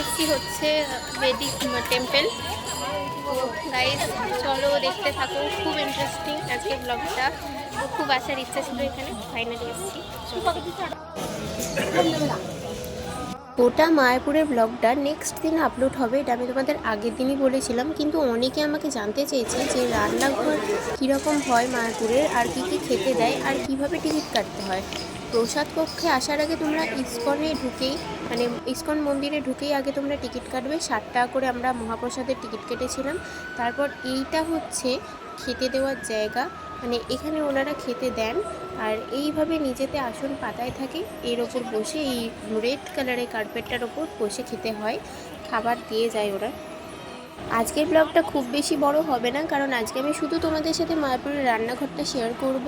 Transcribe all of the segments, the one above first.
এসেছি হচ্ছে বেদিক টেম্পল তো গাইজ চলো দেখতে থাকো খুব ইন্টারেস্টিং আজকে ব্লগটা খুব আসার ইচ্ছা ছিল এখানে ফাইনালি এসেছি। ওটা মায়াপুরের ব্লগটা নেক্সট দিন আপলোড হবে, এটা আমি তোমাদের আগের দিনই বলেছিলাম, কিন্তু অনেকে আমাকে জানতে চেয়েছে যে রান্নাঘর কীরকম হয় মায়াপুরের, আর কী কী খেতে দেয়, আর কীভাবে টিকিট কাটতে হয়। প্রসাদ কক্ষে আসার আগে তোমরা ইস্কনে ঢুকেই মানে ইস্কন মন্দিরে ঢুকেই আগে তোমরা টিকিট কাটবে। ষাট টাকা করে আমরা মহাপ্রসাদের টিকিট কেটেছিলাম। তারপর এইটা হচ্ছে খেতে দেওয়ার জায়গা। মানে এখানে ওনারা খেতে দেন। আর এইভাবে নিজেতে আসন পাতায় থাকে। এর ওপর বসে এই রেড কালারের কার্পেটটার ওপর বসে খেতে হয়। খাবার দিয়ে যায় ওরা। আজকের ব্লগটা খুব বেশি বড় হবে না, কারণ আজকে আমি শুধু তোমাদের সাথে মায়াপুরের রান্নাঘরটা শেয়ার করব।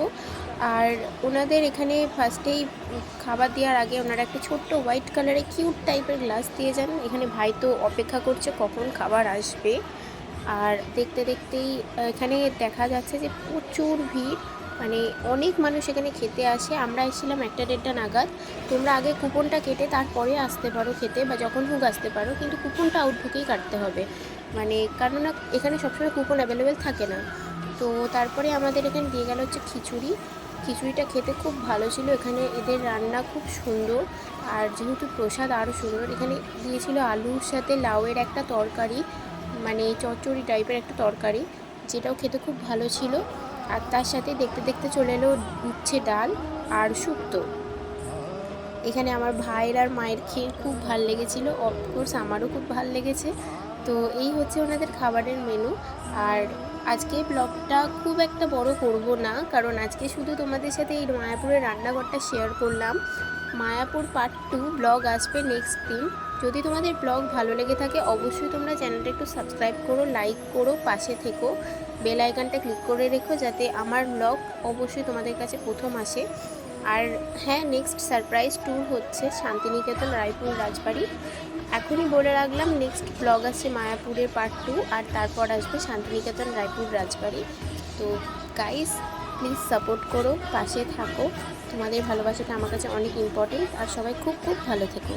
আর ওনাদের এখানে ফার্স্টেই খাবার দেওয়ার আগে ওনারা একটা ছোট্ট হোয়াইট কালারের কিউট টাইপের গ্লাস দিয়ে যান। এখানে ভাই তো অপেক্ষা করছে কখন খাবার আসবে। আর দেখতে দেখতেই এখানে দেখা যাচ্ছে যে প্রচুর ভিড় মানে অনেক মানুষ এখানে খেতে আসে। আমরা এসেছিলাম একটা দেড়টা নাগাদ। তোমরা আগে কুপনটা কেটে তারপরে আসতে পারো খেতে, বা যখন হোক আসতে পারো, কিন্তু কুপনটা আউট ঢুকেই কাটতে হবে। মানে কারণ কেননা এখানে সবসময় কুপন অ্যাভেলেবেল থাকে না। তো তারপরে আমাদের এখানে দিয়ে গেল হচ্ছে খিচুড়ি। খিচুড়িটা খেতে খুব ভালো ছিল। এখানে এদের রান্না খুব সুন্দর। আর যেহেতু প্রসাদ আরও সুন্দর, এখানে দিয়েছিল আলুর সাথে লাউয়ের একটা তরকারি মানে চচ্চড়ি টাইপের একটা তরকারি, যেটাও খেতে খুব ভালো ছিল। আর তার সাথে দেখতে দেখতে চলে এলো উচ্ছে ডাল আর শুক্তো। এখানে আমার ভাইয়ের আর মায়ের খেয়ে খুব ভালো লেগেছিলো। অফকোর্স আমারও খুব ভালো লেগেছে। তো এই হচ্ছে ওনাদের খাবারের মেনু আর আজকে ব্লগটা খুব একটা বড় করব না, কারণ আজকে শুধু তোমাদের সাথে এই মায়াপুরের রান্নাঘরটা শেয়ার করলাম। মায়াপুর পার্ট টু ব্লগ আসবে নেক্সট দিন। যদি তোমাদের ব্লগ ভালো লেগে থাকে, অবশ্যই তোমরা চ্যানেলটা একটু সাবস্ক্রাইব করো লাইক করো, পাশে থেকো। বেল আইকনটা ক্লিক করে রেখো, যাতে আমার ব্লগ অবশ্যই তোমাদের কাছে প্রথম আসে। আর হ্যাঁ নেক্সট সারপ্রাইজ ট্যুর হচ্ছে শান্তিনিকেতন রায়পুর রাজবাড়ি। এখনই বলে রাখলাম নেক্সট ব্লগ আছে মায়াপুরের পার্ট টু আর তারপর আসবে শান্তিনিকেতন রায়পুর রাজবাড়ি। তো গাইস প্লিজ সাপোর্ট করো, পাশে থাকো। তোমাদের ভালোবাসাটা আমার কাছে অনেক ইম্পর্টেন্ট আর সবাই খুব খুব ভালো থেকো।